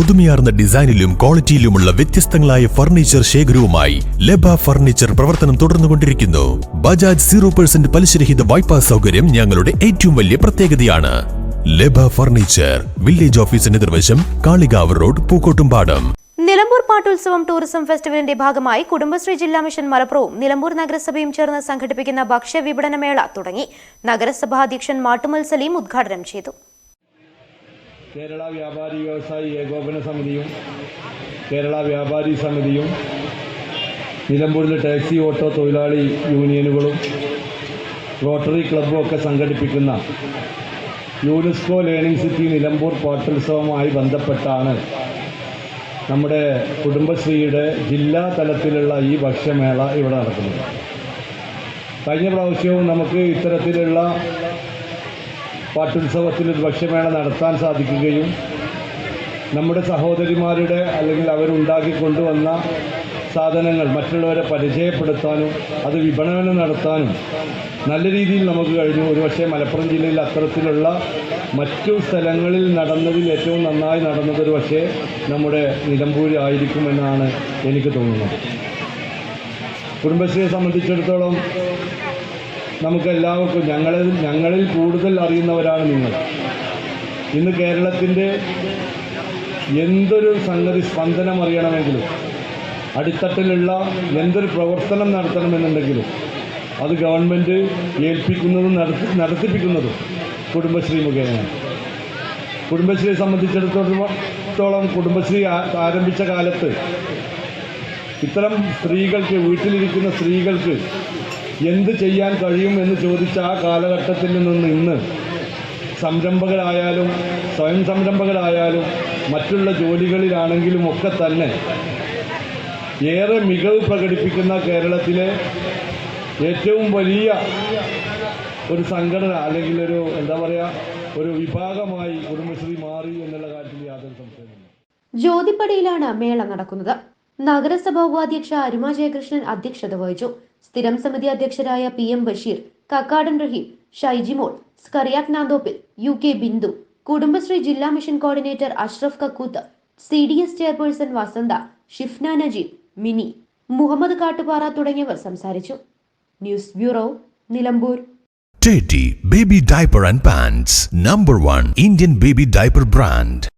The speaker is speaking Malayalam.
പുതുമയാർന്ന ഡിസൈനിലും ക്വാളിറ്റിയിലുമുള്ള വ്യത്യസ്തങ്ങളായ ഫർണിച്ചർ ശേഖരവുമായി ലബ ഫർണിച്ചർ പ്രവർത്തനം തുടർന്നുകൊണ്ടിരിക്കുന്നു. ബജാജ് സീറോ പെർസെന്റ് പലിശരഹിത വായ്പാ സൗകര്യം ഞങ്ങളുടെ ഏറ്റവും വലിയ പ്രത്യേകതയാണ്. ലബ ഫർണിച്ചർ വില്ലേജ് ഓഫീസിന് നിർവശം കാളികാവ് റോഡ് പൂക്കോട്ടുംപാടം. നിലമ്പൂർ പാട്ടുത്സവം ടൂറിസം ഫെസ്റ്റിവലിന്റെ ഭാഗമായി കുടുംബശ്രീ ജില്ലാ മിഷൻ മലപ്പുറവും നിലമ്പൂർ നഗരസഭയും ചേർന്ന് സംഘടിപ്പിക്കുന്ന ഭക്ഷ്യ വിപണനമേള തുടങ്ങി. നഗരസഭാ അധ്യക്ഷൻ മാട്ടുമൽ സലീം ഉദ്ഘാടനം ചെയ്തു. കേരള വ്യാപാരി വ്യവസായി ഏകോപന സമിതിയും കേരള വ്യാപാരി സമിതിയും നിലമ്പൂരിലെ ടാക്സി ഓട്ടോ തൊഴിലാളി യൂണിയനുകളും റോട്ടറി ക്ലബ്ബും ഒക്കെ സംഘടിപ്പിക്കുന്ന യുനെസ്കോ ലേണിംഗ് സിറ്റി നിലമ്പൂർ പാട്ടുത്സവവുമായി ബന്ധപ്പെട്ടാണ് നമ്മുടെ കുടുംബശ്രീയുടെ ജില്ലാ തലത്തിലുള്ള ഈ ഭക്ഷ്യമേള ഇവിടെ നടക്കുന്നത്. കഴിഞ്ഞ പ്രാവശ്യവും നമുക്ക് ഇത്തരത്തിലുള്ള പാട്ടുത്സവത്തിൽ ഒരു ഭക്ഷ്യമേള നടത്താൻ സാധിക്കുകയും നമ്മുടെ സഹോദരിമാരുടെ അല്ലെങ്കിൽ അവരുണ്ടാക്കി കൊണ്ടുവന്ന സാധനങ്ങൾ മറ്റുള്ളവരെ പരിചയപ്പെടുത്താനും അത് വിപണനം നടത്താനും നല്ല രീതിയിൽ നമുക്ക് കഴിഞ്ഞു. ഒരുപക്ഷെ മലപ്പുറം ജില്ലയിൽ അത്തരത്തിലുള്ള മറ്റു സ്ഥലങ്ങളിൽ നടന്നതിൽ ഏറ്റവും നന്നായി നടന്നത് ഒരു പക്ഷേ നമ്മുടെ നിലമ്പൂർ ആയിരിക്കുമെന്നാണ് എനിക്ക് തോന്നുന്നത്. കുടുംബശ്രീയെ സംബന്ധിച്ചിടത്തോളം നമുക്കെല്ലാവർക്കും ഞങ്ങളിൽ ഞങ്ങളിൽ കൂടുതൽ അറിയുന്നവരാണ് നിങ്ങൾ. ഇന്ന് കേരളത്തിന്റെ എന്തൊരു സംഗതി സ്പന്ദനം അറിയണമെങ്കിലും അടിത്തട്ടിലുള്ള എന്തൊരു പ്രവർത്തനം നടത്തണമെന്നുണ്ടെങ്കിലും അത് ഗവൺമെന്റ് ഏൽപ്പിക്കുന്നതും നടത്തി നടത്തിപ്പിക്കുന്നതും കുടുംബശ്രീ മുഖേനയാണ്. കുടുംബശ്രീയെ സംബന്ധിച്ചിടത്തോളം കുടുംബശ്രീ ആരംഭിച്ച കാലത്ത് ഇത്തരം സ്ത്രീകൾക്ക് വീട്ടിലിരിക്കുന്ന സ്ത്രീകൾക്ക് എന്ത് ചെയ്യാൻ കഴിയും എന്ന് ചോദിച്ച ആ കാലഘട്ടത്തിൽ നിന്ന് ഇന്ന് സംരംഭകരായാലും സ്വയം സംരംഭകരായാലും മറ്റുള്ള ജോലികളിലാണെങ്കിലും ഒക്കെ തന്നെ ഏറെ മികവ് പ്രകടിപ്പിക്കുന്ന കേരളത്തിലെ ഏറ്റവും വലിയ ഒരു സംഘടന അല്ലെങ്കിൽ ഒരു എന്താ പറയുക ഒരു വിഭാഗമായി കുടുംബശ്രീ മാറി എന്നുള്ള കാര്യത്തിൽ യാതൊരു സംശയമില്ല ജ്യോതിപ്പടിയിലാണ് മേള നടക്കുന്നത്. നഗരസഭാ ഉപാധ്യക്ഷ അരുമ ജയകൃഷ്ണൻ അധ്യക്ഷത വഹിച്ചു. സ്ഥിരം സമിതി അധ്യക്ഷരായ പി എം ബഷീർ കക്കാടൻ റഹീം ഷൈജിമോൾ സ്കറിയാക് നാന്തോപ്പിൽ യു കെ ബിന്ദു കുടുംബശ്രീ ജില്ലാ mission coordinator Ashraf Kakkoth C D S chairperson Vasantha Shifna Najeeb Mini Muhammad Kattupara തുടങ്ങിയവർ സംസാരിച്ചു. News bureau Nilambur. Teddy Baby Diaper and Pants Number 1 Indian Baby Diaper Brand.